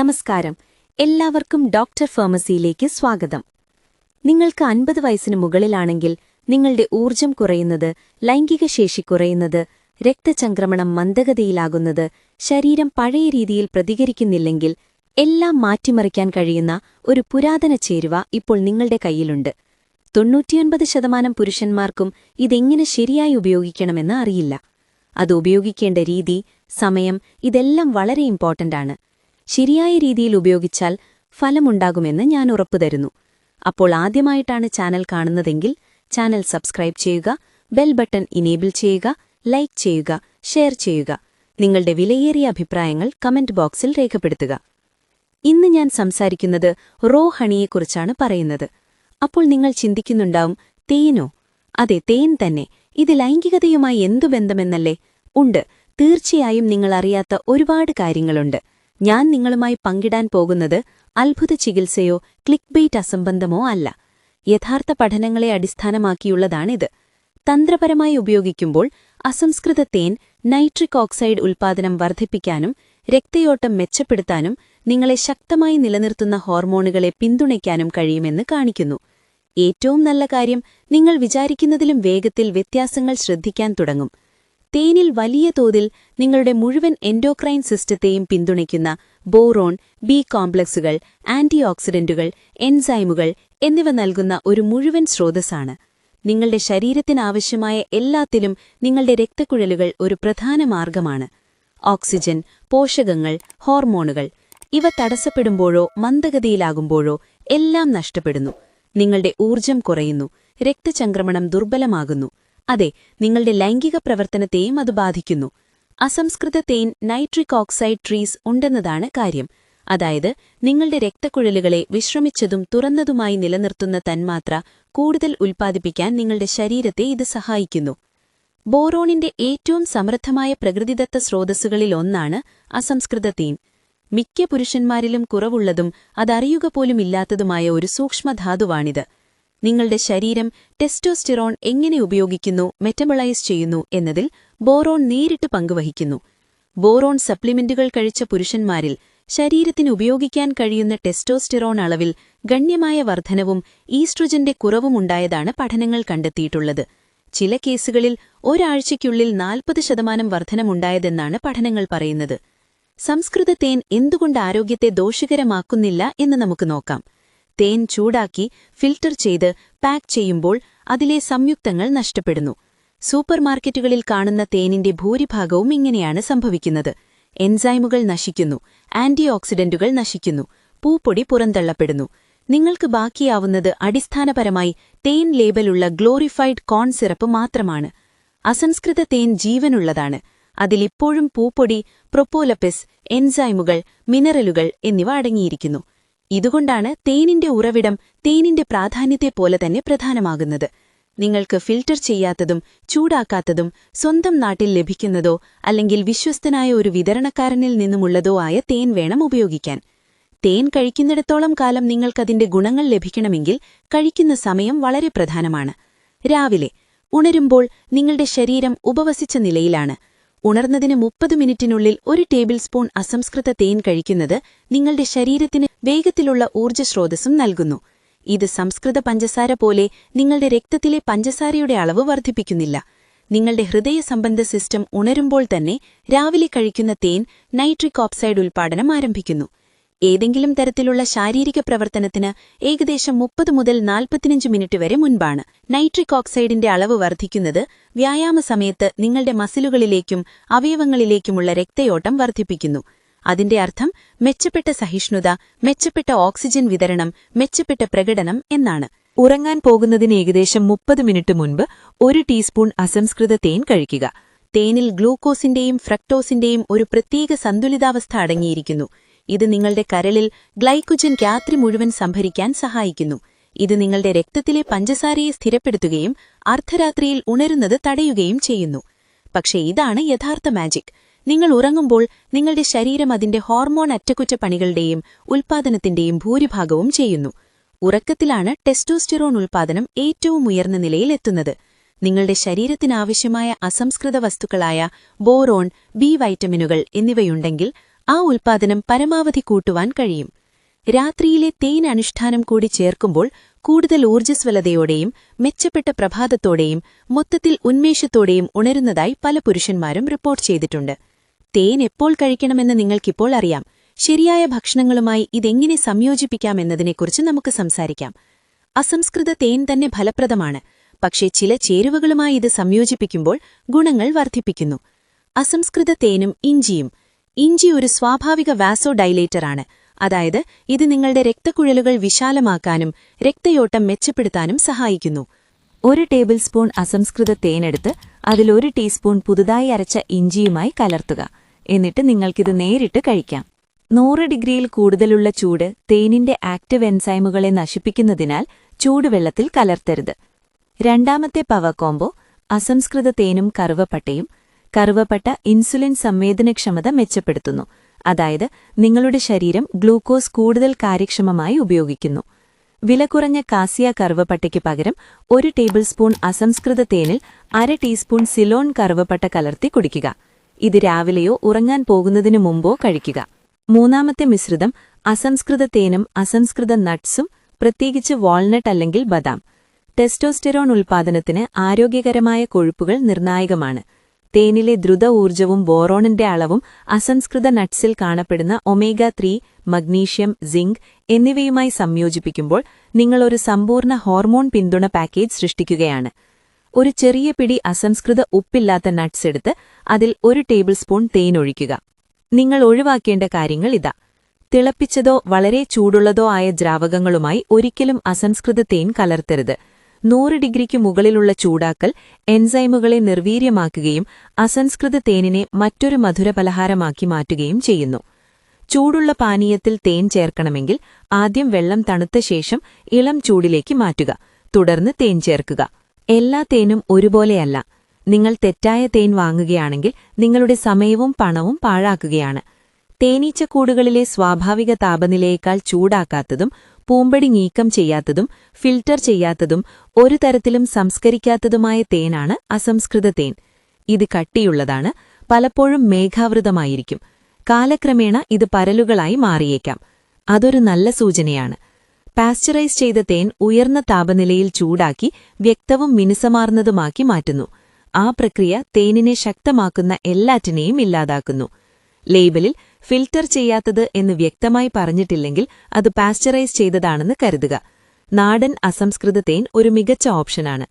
നമസ്കാരം. എല്ലാവർക്കും ഡോക്ടർ ഫാർമസിയിലേക്ക് സ്വാഗതം. നിങ്ങൾക്ക് അൻപത് വയസ്സിന് മുകളിലാണെങ്കിൽ നിങ്ങളുടെ ഊർജം കുറയുന്നത് ലൈംഗിക ശേഷി കുറയുന്നത് രക്തചംക്രമണം മന്ദഗതിയിലാകുന്നത് ശരീരം പഴയ രീതിയിൽ പ്രതികരിക്കുന്നില്ലെങ്കിൽ എല്ലാം മാറ്റിമറിക്കാൻ കഴിയുന്ന ഒരു പുരാതന ചേരുവ ഇപ്പോൾ നിങ്ങളുടെ കയ്യിലുണ്ട്. തൊണ്ണൂറ്റിയൊൻപത് ശതമാനം പുരുഷന്മാർക്കും ഇതെങ്ങനെ ശരിയായി ഉപയോഗിക്കണമെന്ന് അറിയില്ല. അത് ഉപയോഗിക്കേണ്ട രീതി സമയം ഇതെല്ലാം വളരെ ഇമ്പോർട്ടന്റ് ആണ്. ശരിയായ രീതിയിൽ ഉപയോഗിച്ചാൽ ഫലമുണ്ടാകുമെന്ന് ഞാൻ ഉറപ്പുതരുന്നു അപ്പോൾ ആദ്യമായിട്ടാണ് ചാനൽ കാണുന്നതെങ്കിൽ ചാനൽ സബ്സ്ക്രൈബ് ചെയ്യുക ബെൽ ബട്ടൺ ഇനേബിൾ ചെയ്യുക ലൈക്ക് ചെയ്യുക ഷെയർ ചെയ്യുക. നിങ്ങളുടെ വിലയേറിയ അഭിപ്രായങ്ങൾ കമന്റ് ബോക്സിൽ രേഖപ്പെടുത്തുക. ഇന്ന് ഞാൻ സംസാരിക്കുന്നത് റോ ഹണിയെക്കുറിച്ചാണ് പറയുന്നത്. അപ്പോൾ നിങ്ങൾ ചിന്തിക്കുന്നുണ്ടാവും തേനോ? അതെ തേൻ തന്നെ. ഇത് ലൈംഗികതയുമായി എന്തു ബന്ധമെന്നല്ലേ? ഉണ്ട്. തീർച്ചയായും നിങ്ങൾ അറിയാത്ത ഒരുപാട് കാര്യങ്ങളുണ്ട്. ഞാൻ നിങ്ങളുമായി പങ്കിടാൻ പോകുന്നത് അത്ഭുത ചികിത്സയോ ക്ലിക്ക് ബെയ്റ്റ് അസംബന്ധമോ അല്ല. യഥാർത്ഥ പഠനങ്ങളെ അടിസ്ഥാനമാക്കിയുള്ളതാണിത്. തന്ത്രപരമായി ഉപയോഗിക്കുമ്പോൾ അസംസ്കൃത തേൻ നൈട്രിക് ഓക്സൈഡ് ഉൽപ്പാദനം വർദ്ധിപ്പിക്കാനും രക്തയോട്ടം മെച്ചപ്പെടുത്താനും നിങ്ങളെ ശക്തമായി നിലനിർത്തുന്ന ഹോർമോണുകളെ പിന്തുണയ്ക്കാനും കഴിയുമെന്ന് കാണിക്കുന്നു. ഏറ്റവും നല്ല കാര്യം നിങ്ങൾ വിചാരിക്കുന്നതിലും വേഗത്തിൽ വ്യത്യാസങ്ങൾ ശ്രദ്ധിക്കാൻ തുടങ്ങും. തേനിൽ വലിയ തോതിൽ നിങ്ങളുടെ മുഴുവൻ എൻഡോക്രൈൻ സിസ്റ്റത്തെയും പിന്തുണയ്ക്കുന്ന ബോറോൺ ബി കോംപ്ലക്സുകൾ ആന്റിഓക്സിഡന്റുകൾ എൻസൈമുകൾ എന്നിവ നൽകുന്ന ഒരു മുഴുവൻ സ്രോതസ്സാണ്. നിങ്ങളുടെ ശരീരത്തിനാവശ്യമായ എല്ലാത്തിലും നിങ്ങളുടെ രക്തക്കുഴലുകൾ ഒരു പ്രധാന മാർഗമാണ്. ഓക്സിജൻ പോഷകങ്ങൾ ഹോർമോണുകൾ ഇവ തടസ്സപ്പെടുമ്പോഴോ മന്ദഗതിയിലാകുമ്പോഴോ എല്ലാം നഷ്ടപ്പെടുന്നു. നിങ്ങളുടെ ഊർജം കുറയുന്നു. രക്തചംക്രമണം ദുർബലമാകുന്നു. അതെ നിങ്ങളുടെ ലൈംഗിക പ്രവർത്തനത്തെയും അത് ബാധിക്കുന്നു. അസംസ്കൃത തേൻ നൈട്രിക് ഓക്സൈഡ് ട്രീസ് ഉണ്ടെന്നതാണ് കാര്യം. അതായത് നിങ്ങളുടെ രക്തക്കുഴലുകളെ വിശ്രമിച്ചതും തുറന്നതുമായി നിലനിർത്തുന്ന തന്മാത്ര കൂടുതൽ ഉൽപ്പാദിപ്പിക്കാൻ നിങ്ങളുടെ ശരീരത്തെ ഇത് സഹായിക്കുന്നു. ബോറോണിന്റെ ഏറ്റവും സമൃദ്ധമായ പ്രകൃതിദത്ത സ്രോതസ്സുകളിലൊന്നാണ് അസംസ്കൃത തേൻ. മിക്ക പുരുഷന്മാരിലും കുറവുള്ളതും അതറിയുക പോലുമില്ലാത്തതുമായ ഒരു സൂക്ഷ്മധാതുവാണിത്. നിങ്ങളുടെ ശരീരം ടെസ്റ്റോസ്റ്റിറോൺ എങ്ങനെ ഉപയോഗിക്കുന്നു മെറ്റബളൈസ് ചെയ്യുന്നു എന്നതിൽ ബോറോൺ നേരിട്ട് പങ്കുവഹിക്കുന്നു. ബോറോൺ സപ്ലിമെന്റുകൾ കഴിച്ച പുരുഷന്മാരിൽ ശരീരത്തിന് ഉപയോഗിക്കാൻ കഴിയുന്ന ടെസ്റ്റോസ്റ്റിറോൺ അളവിൽ ഗണ്യമായ വർധനവും ഈസ്ട്രജന്റെ കുറവുമുണ്ടായതാണ് പഠനങ്ങൾ കണ്ടെത്തിയിട്ടുള്ളത്. ചില കേസുകളിൽ ഒരാഴ്ചയ്ക്കുള്ളിൽ നാൽപ്പത് ശതമാനം വർധനമുണ്ടായതെന്നാണ് പഠനങ്ങൾ പറയുന്നത്. സംസ്കൃത തേൻ എന്തുകൊണ്ട് ആരോഗ്യത്തെ ദോഷകരമാക്കുന്നില്ല എന്ന് നമുക്ക് നോക്കാം. തേൻ ചൂടാക്കി ഫിൽട്ടർ ചെയ്ത് പാക്ക് ചെയ്യുമ്പോൾ അതിലെ സംയുക്തങ്ങൾ നഷ്ടപ്പെടുന്നു. സൂപ്പർമാർക്കറ്റുകളിൽ കാണുന്ന തേനിന്റെ ഭൂരിഭാഗവും ഇങ്ങനെയാണ് സംഭവിക്കുന്നത്. എൻസൈമുകൾ നശിക്കുന്നു ആന്റിഓക്സിഡന്റുകൾ നശിക്കുന്നു പൂപ്പൊടി പുറന്തള്ളപ്പെടുന്നു. നിങ്ങൾക്ക് ബാക്കിയാവുന്നത് അടിസ്ഥാനപരമായി തേൻ ലേബലുള്ള ഗ്ലോറിഫൈഡ് കോൺ സിറപ്പ് മാത്രമാണ്. അസംസ്കൃത തേൻ ജീവനുള്ളതാണ്. അതിലിപ്പോഴും പൂപ്പൊടി പ്രൊപ്പോലപ്പിസ് എൻസൈമുകൾ മിനറലുകൾ എന്നിവ അടങ്ങിയിരിക്കുന്നു. ഇതുകൊണ്ടാണ് തേനിന്റെ ഉറവിടം തേനിന്റെ പ്രാധാന്യത്തെപ്പോലെ തന്നെ പ്രധാനമാകുന്നത്. നിങ്ങൾക്ക് ഫിൽട്ടർ ചെയ്യാത്തതും ചൂടാക്കാത്തതും സ്വന്തം നാട്ടിൽ ലഭിക്കുന്നതോ അല്ലെങ്കിൽ വിശ്വസ്തനായ ഒരു വിതരണക്കാരനിൽ നിന്നുമുള്ളതോ ആയ തേൻ വേണം ഉപയോഗിക്കാൻ. തേൻ കഴിക്കുന്നിടത്തോളം കാലം നിങ്ങൾക്കതിന്റെ ഗുണങ്ങൾ ലഭിക്കണമെങ്കിൽ കഴിക്കുന്ന സമയം വളരെ പ്രധാനമാണ്. രാവിലെ ഉണരുമ്പോൾ നിങ്ങളുടെ ശരീരം ഉപവസിച്ച നിലയിലാണ്. ഉണർന്നതിന് മുപ്പത് മിനിറ്റിനുള്ളിൽ ഒരു ടേബിൾ സ്പൂൺ അസംസ്കൃത തേൻ കഴിക്കുന്നത് നിങ്ങളുടെ ശരീരത്തിന് വേഗത്തിലുള്ള ഊർജസ്രോതസ്സും നൽകുന്നു. ഇത് സംസ്കൃത പഞ്ചസാര പോലെ നിങ്ങളുടെ രക്തത്തിലെ പഞ്ചസാരയുടെ അളവ് വർദ്ധിപ്പിക്കുന്നില്ല. നിങ്ങളുടെ ഹൃദയ സംബന്ധ സിസ്റ്റം ഉണരുമ്പോൾ തന്നെ രാവിലെ കഴിക്കുന്ന തേൻ നൈട്രിക് ഓക്സൈഡ് ഉൽപ്പാദനം ആരംഭിക്കുന്നു. ഏതെങ്കിലും തരത്തിലുള്ള ശാരീരിക പ്രവർത്തനത്തിന് ഏകദേശം മുപ്പത് മുതൽ നാൽപ്പത്തിയഞ്ച് മിനിറ്റ് വരെ മുൻപാണ്. നൈട്രിക് ഓക്സൈഡിന്റെ അളവ് വർദ്ധിക്കുന്നത് വ്യായാമ സമയത്ത് നിങ്ങളുടെ മസിലുകളിലേക്കും അവയവങ്ങളിലേക്കുമുള്ള രക്തയോട്ടം വർദ്ധിപ്പിക്കുന്നു. അതിന്റെ അർത്ഥം മെച്ചപ്പെട്ട സഹിഷ്ണുത മെച്ചപ്പെട്ട ഓക്സിജൻ വിതരണം മെച്ചപ്പെട്ട പ്രകടനം എന്നാണ്. ഉറങ്ങാൻ പോകുന്നതിന് ഏകദേശം മുപ്പത് മിനിറ്റ് മുൻപ് ഒരു ടീസ്പൂൺ അസംസ്കൃത തേൻ കഴിക്കുക. തേനിൽ ഗ്ലൂക്കോസിന്റെയും ഫ്രക്ടോസിന്റെയും ഒരു പ്രത്യേക സന്തുലിതാവസ്ഥ അടങ്ങിയിരിക്കുന്നു. ഇത് നിങ്ങളുടെ കരളിൽ ഗ്ലൈക്കുജൻ രാത്രി മുഴുവൻ സംഭരിക്കാൻ സഹായിക്കുന്നു. ഇത് നിങ്ങളുടെ രക്തത്തിലെ പഞ്ചസാരയെ സ്ഥിരപ്പെടുത്തുകയും അർദ്ധരാത്രിയിൽ ഉണരുന്നത് തടയുകയും ചെയ്യുന്നു. പക്ഷേ ഇതാണ് യഥാർത്ഥ മാജിക്. നിങ്ങൾ ഉറങ്ങുമ്പോൾ നിങ്ങളുടെ ശരീരം അതിന്റെ ഹോർമോൺ അറ്റകുറ്റപ്പണികളുടെയും ഉൽപ്പാദനത്തിന്റെയും ഭൂരിഭാഗവും ചെയ്യുന്നു. ഉറക്കത്തിലാണ് ടെസ്റ്റോസ്റ്റിറോൺ ഉൽപ്പാദനം ഏറ്റവും ഉയർന്ന നിലയിലെത്തുന്നത് നിങ്ങളുടെ ശരീരത്തിനാവശ്യമായ അസംസ്കൃത വസ്തുക്കളായ ബോറോൺ ബി വൈറ്റമിനുകൾ എന്നിവയുണ്ടെങ്കിൽ ആ ഉൽപ്പാദനം പരമാവധി കൂട്ടുവാൻ കഴിയും. രാത്രിയിലെ തേൻ അനുഷ്ഠാനം കൂടി ചേർക്കുമ്പോൾ കൂടുതൽ ഊർജസ്വലതയോടെയും മെച്ചപ്പെട്ട പ്രഭാതത്തോടെയും മൊത്തത്തിൽ ഉന്മേഷത്തോടെയും ഉണരുന്നതായി പല പുരുഷന്മാരും റിപ്പോർട്ട് ചെയ്തിട്ടുണ്ട്. തേൻ എപ്പോൾ കഴിക്കണമെന്ന് നിങ്ങൾക്കിപ്പോൾ അറിയാം. ശരിയായ ഭക്ഷണങ്ങളുമായി ഇതെങ്ങനെ സംയോജിപ്പിക്കാമെന്നതിനെക്കുറിച്ച് നമുക്ക് സംസാരിക്കാം. അസംസ്കൃത തേൻ തന്നെ ഫലപ്രദമാണ്. പക്ഷേ ചില ചേരുവകളുമായി ഇത് സംയോജിപ്പിക്കുമ്പോൾ ഗുണങ്ങൾ വർദ്ധിപ്പിക്കുന്നു. അസംസ്കൃത തേനും ഇഞ്ചിയും ഇഞ്ചി ഒരു സ്വാഭാവിക വാസോ ഡൈലേറ്ററാണ് അതായത് ഇത് നിങ്ങളുടെ രക്തക്കുഴലുകൾ വിശാലമാക്കാനും രക്തയോട്ടം മെച്ചപ്പെടുത്താനും സഹായിക്കുന്നു. ഒരു ടേബിൾ സ്പൂൺ അസംസ്കൃത തേനെടുത്ത് അതിൽ ഒരു ടീസ്പൂൺ പുതുതായി അരച്ച ഇഞ്ചിയുമായി കലർത്തുക. എന്നിട്ട് നിങ്ങൾക്കിത് നേരിട്ട് കഴിക്കാം. നൂറ് ഡിഗ്രിയിൽ കൂടുതലുള്ള ചൂട് തേനിന്റെ ആക്റ്റീവ് എൻസൈമുകളെ നശിപ്പിക്കുന്നതിനാൽ ചൂടുവെള്ളത്തിൽ കലർത്തരുത്. രണ്ടാമത്തെ പവ കോംബോ അസംസ്കൃത തേനും കറുവപ്പട്ടയും കറുവപ്പട്ട ഇൻസുലിൻ സംവേദനക്ഷമത മെച്ചപ്പെടുത്തുന്നു. അതായത് നിങ്ങളുടെ ശരീരം ഗ്ലൂക്കോസ് കൂടുതൽ കാര്യക്ഷമമായി ഉപയോഗിക്കുന്നു. വിലകുറഞ്ഞ കാസിയ കറുവപ്പട്ടയ്ക്ക് പകരം ഒരു ടേബിൾ സ്പൂൺ അസംസ്കൃത തേനിൽ അര ടീസ്പൂൺ സിലോൺ കറുവപ്പട്ട കലർത്തി കുടിക്കുക. ഇത് രാവിലെയോ ഉറങ്ങാൻ പോകുന്നതിനു മുമ്പോ കഴിക്കുക. മൂന്നാമത്തെ മിശ്രിതം അസംസ്കൃത തേനും അസംസ്കൃത നട്ട്സും പ്രത്യേകിച്ച് വാൾനട്ട് അല്ലെങ്കിൽ ബദാം. ടെസ്റ്റോസ്റ്റെറോൺ ഉൽപ്പാദനത്തിന് ആരോഗ്യകരമായ കൊഴുപ്പുകൾ നിർണായകമാണ്. തേനിലെ ദ്രുത ഊർജവും ബോറോണിന്റെ അളവും അസംസ്കൃത നട്ട്സിൽ കാണപ്പെടുന്ന ഒമേഗ ത്രീ മഗ്നീഷ്യം സിങ്ക് എന്നിവയുമായി സംയോജിപ്പിക്കുമ്പോൾ നിങ്ങൾ ഒരു സമ്പൂർണ ഹോർമോൺ പിന്തുണ പാക്കേജ് സൃഷ്ടിക്കുകയാണ്. ഒരു ചെറിയ പിടി അസംസ്കൃത ഉപ്പില്ലാത്ത നട്ട്സ് എടുത്ത് അതിൽ ഒരു ടേബിൾ സ്പൂൺ തേൻ ഒഴിക്കുക. നിങ്ങൾ ഒഴിവാക്കേണ്ട കാര്യങ്ങൾ ഇതാ. തിളപ്പിച്ചതോ വളരെ ചൂടുള്ളതോ ആയ ദ്രാവകങ്ങളുമായി ഒരിക്കലും അസംസ്കൃത തേൻ കലർത്തരുത്. നൂറ് ഡിഗ്രിക്ക് മുകളിലുള്ള ചൂടാക്കൽ എൻസൈമുകളെ നിർവീര്യമാക്കുകയും അസംസ്കൃത തേനിനെ മറ്റൊരു മധുര പലഹാരമാക്കി മാറ്റുകയും ചെയ്യുന്നു. ചൂടുള്ള പാനീയത്തിൽ തേൻ ചേർക്കണമെങ്കിൽ ആദ്യം വെള്ളം തണുത്ത ശേഷം ഇളം ചൂടിലേക്ക് മാറ്റുക തുടർന്ന് തേൻ ചേർക്കുക. എല്ലാ തേനും ഒരുപോലെയല്ല. നിങ്ങൾ തെറ്റായ തേൻ വാങ്ങുകയാണെങ്കിൽ നിങ്ങളുടെ സമയവും പണവും പാഴാക്കുകയാണ്. തേനീച്ചക്കൂടുകളിലെ സ്വാഭാവിക താപനിലയേക്കാൾ ചൂടാക്കാത്തതും പൂമ്പടി നീക്കം ചെയ്യാത്തതും ഫിൽട്ടർ ചെയ്യാത്തതും ഒരു തരത്തിലും സംസ്കരിക്കാത്തതുമായ തേനാണ് അസംസ്കൃത തേൻ. ഇത് കട്ടിയുള്ളതാണ് പലപ്പോഴും മേഘാവൃതമായിരിക്കും. കാലക്രമേണ ഇത് പരലുകളായി മാറിയേക്കാം. അതൊരു നല്ല സൂചനയാണ്. പാസ്ചറൈസ് ചെയ്ത തേൻ ഉയർന്ന താപനിലയിൽ ചൂടാക്കി വ്യക്തവും മിനുസമാർന്നതുമാക്കി മാറ്റുന്നു. ആ പ്രക്രിയ തേനിനെ ശക്തമാക്കുന്ന എല്ലാറ്റിനെയും ഇല്ലാതാക്കുന്നു. ലേബലിൽ ഫിൽട്ടർ ചെയ്യാത്തത് എന്ന് വ്യക്തമായി പറഞ്ഞിട്ടില്ലെങ്കിൽ അത് പാസ്ചറൈസ് ചെയ്തതാണെന്ന് കരുതുക. നാടൻ അസംസ്കൃത തേൻ ഒരു മികച്ച ഓപ്ഷനാണ്.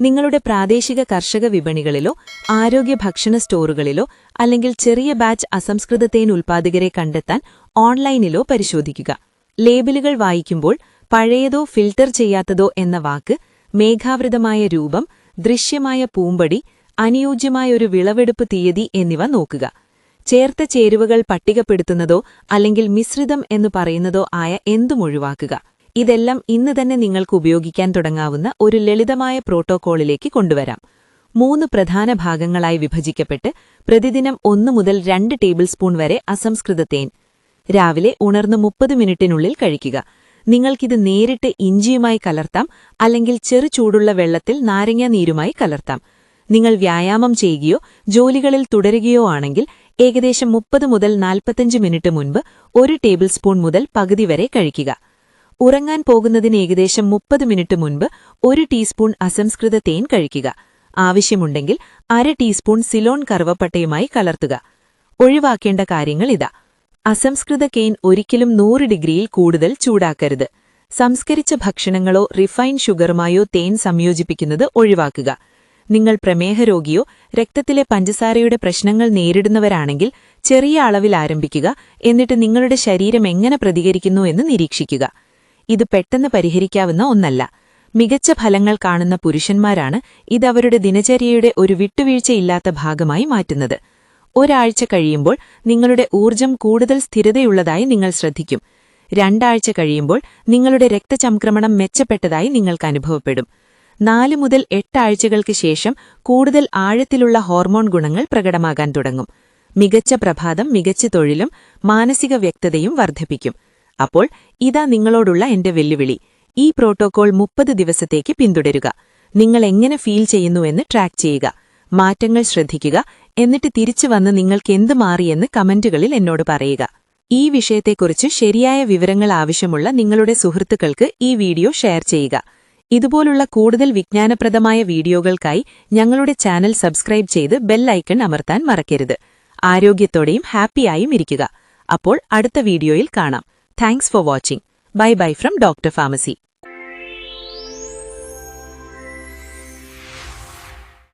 നിങ്ങളുടെ പ്രാദേശിക കർഷക വിപണികളിലോ ആരോഗ്യ ഭക്ഷണ സ്റ്റോറുകളിലോ അല്ലെങ്കിൽ ചെറിയ ബാച്ച് അസംസ്കൃത തേൻ ഉൽപ്പാദകരെ കണ്ടെത്താൻ ഓൺലൈനിലോ പരിശോധിക്കുക. ലേബലുകൾ വായിക്കുമ്പോൾ പഴയതോ ഫിൽട്ടർ ചെയ്യാത്തതോ എന്ന വാക്ക് മേഘാവൃതമായ രൂപം ദൃശ്യമായ പൂമ്പടി അനുയോജ്യമായ ഒരു വിളവെടുപ്പ് തീയതി എന്നിവ നോക്കുക. ചേർത്ത ചേരുവകൾ പട്ടികപ്പെടുത്തുന്നതോ അല്ലെങ്കിൽ മിശ്രിതം എന്നു പറയുന്നതോ ആയ എന്തും ഒഴിവാക്കുക. ഇതെല്ലാം ഇന്ന് തന്നെ നിങ്ങൾക്ക് ഉപയോഗിക്കാൻ തുടങ്ങാവുന്ന ഒരു ലളിതമായ പ്രോട്ടോക്കോളിലേക്ക് കൊണ്ടുവരാം. മൂന്ന് പ്രധാന ഭാഗങ്ങളായി വിഭജിക്കപ്പെട്ട് പ്രതിദിനം ഒന്നു മുതൽ രണ്ട് ടേബിൾ സ്പൂൺ വരെ അസംസ്കൃത തേൻ. രാവിലെ ഉണർന്ന് മുപ്പത് മിനിറ്റിനുള്ളിൽ കഴിക്കുക. നിങ്ങൾക്കിത് നേരിട്ട് ഇഞ്ചിയുമായി കലർത്താം അല്ലെങ്കിൽ ചെറു ചൂടുള്ള വെള്ളത്തിൽ നാരങ്ങാ നീരുമായി കലർത്താം. നിങ്ങൾ വ്യായാമം ചെയ്യുകയോ ജോലികളിൽ തുടരുകയോ ആണെങ്കിൽ ഏകദേശം മുപ്പത് മുതൽ നാൽപ്പത്തഞ്ച് മിനിറ്റ് മുൻപ് ഒരു ടേബിൾ സ്പൂൺ മുതൽ പകുതി വരെ കഴിക്കുക. ഉറങ്ങാൻ പോകുന്നതിന് ഏകദേശം മുപ്പത് മിനിറ്റ് മുൻപ് ഒരു ടീസ്പൂൺ അസംസ്കൃത തേൻ കഴിക്കുക. ആവശ്യമുണ്ടെങ്കിൽ അര ടീസ്പൂൺ സിലോൺ കറുവപ്പട്ടയുമായി കലർത്തുക. ഒഴിവാക്കേണ്ട കാര്യങ്ങൾ ഇതാ. അസംസ്കൃത കെയിൻ ഒരിക്കലും നൂറ് ഡിഗ്രിയിൽ കൂടുതൽ ചൂടാക്കരുത്. സംസ്കരിച്ച ഭക്ഷണങ്ങളോ റിഫൈൻ ഷുഗറുമായോ തേൻ സംയോജിപ്പിക്കുന്നത് ഒഴിവാക്കുക. നിങ്ങൾ പ്രമേഹരോഗിയോ രക്തത്തിലെ പഞ്ചസാരയുടെ പ്രശ്നങ്ങൾ നേരിടുന്നവരാണെങ്കിൽ ചെറിയ അളവിൽ ആരംഭിക്കുക എന്നിട്ട് നിങ്ങളുടെ ശരീരം എങ്ങനെ പ്രതികരിക്കുന്നു എന്ന് നിരീക്ഷിക്കുക. ഇത് പെട്ടെന്ന് പരിഹരിക്കാവുന്ന ഒന്നല്ല. മികച്ച ഫലങ്ങൾ കാണുന്ന പുരുഷന്മാരാണ് ഇതവരുടെ ദിനചര്യയുടെ ഒരു വിട്ടുവീഴ്ചയില്ലാത്ത ഭാഗമായി മാറ്റുന്നത്. ഒരാഴ്ച കഴിയുമ്പോൾ നിങ്ങളുടെ ഊർജം കൂടുതൽ സ്ഥിരതയുള്ളതായി നിങ്ങൾ ശ്രദ്ധിക്കും. രണ്ടാഴ്ച കഴിയുമ്പോൾ നിങ്ങളുടെ രക്തചംക്രമണം മെച്ചപ്പെട്ടതായി നിങ്ങൾക്ക് അനുഭവപ്പെടും. നാല് മുതൽ എട്ടാഴ്ചകൾക്ക് ശേഷം കൂടുതൽ ആഴത്തിലുള്ള ഹോർമോൺ ഗുണങ്ങൾ പ്രകടമാകാൻ തുടങ്ങും. മികച്ച പ്രഭാതം മികച്ച തൊഴിലും മാനസിക വ്യക്തതയും വർദ്ധിപ്പിക്കും. അപ്പോൾ ഇതാ നിങ്ങളോടുള്ള എന്റെ വെല്ലുവിളി. ഈ പ്രോട്ടോകോൾ മുപ്പത് ദിവസത്തേക്ക് പിന്തുടരുക. നിങ്ങൾ എങ്ങനെ ഫീൽ ചെയ്യുന്നുവെന്ന് ട്രാക്ക് ചെയ്യുക. മാറ്റങ്ങൾ ശ്രദ്ധിക്കുക. എന്നിട്ട് തിരിച്ചു വന്ന് നിങ്ങൾക്ക് എന്ത് മാറിയെന്ന് കമന്റുകളിൽ എന്നോട് പറയുക. ഈ വിഷയത്തെക്കുറിച്ച് ശരിയായ വിവരങ്ങൾ ആവശ്യമുള്ള നിങ്ങളുടെ സുഹൃത്തുക്കൾക്ക് ഈ വീഡിയോ ഷെയർ ചെയ്യുക. ഇതുപോലുള്ള കൂടുതൽ വിജ്ഞാനപ്രദമായ വീഡിയോകൾക്കായി ഞങ്ങളുടെ ചാനൽ സബ്സ്ക്രൈബ് ചെയ്ത് ബെല്ലൈക്കൺ അമർത്താൻ മറക്കരുത്. ആരോഗ്യത്തോടെയും ഹാപ്പിയായും ഇരിക്കുക. അപ്പോൾ അടുത്ത വീഡിയോയിൽ കാണാം. Thanks for watching bye bye from Doctor Pharmacy.